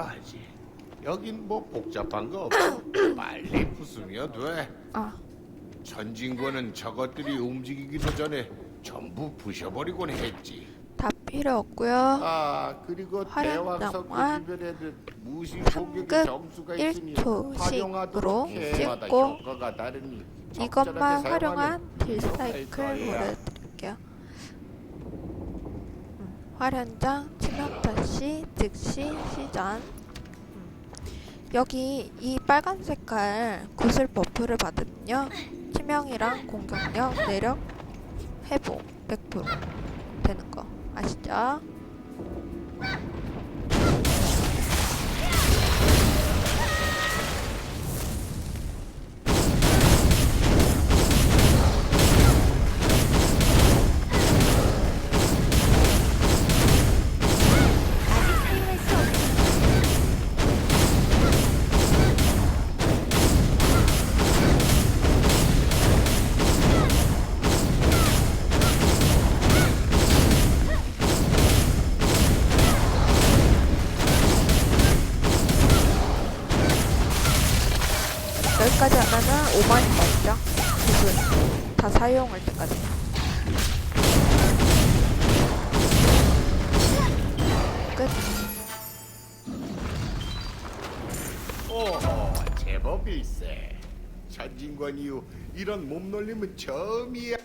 아지. 여긴 뭐 복잡한 거 없고 빨리 부수면 돼. 아, 천진권은 저것들이 움직이기도 전에 전부 부셔버리곤 했지. 다 필요 없고요. 아 그리고 활용 대왕석 낭만, 주변에는 무시 삼급 공격의 점수가 있으니 1초씩으로 활용하도록 해마다 찍고 이것만 활용한 딜사이클. 보여드릴게요. 음, 활연장, 치명타 시, 즉시, 시전. 음, 여기 이 빨간 색깔 구슬 버프를 받으면요. 치명이랑 공격력, 내력, 회복 100% 되는 거 아시죠? 여기까지 하면은 5만이 맞죠? 구슬 다 사용할 때까지. 끝. 오호 제법 일세. 천진권 이후 이런 몸놀림은 처음이야.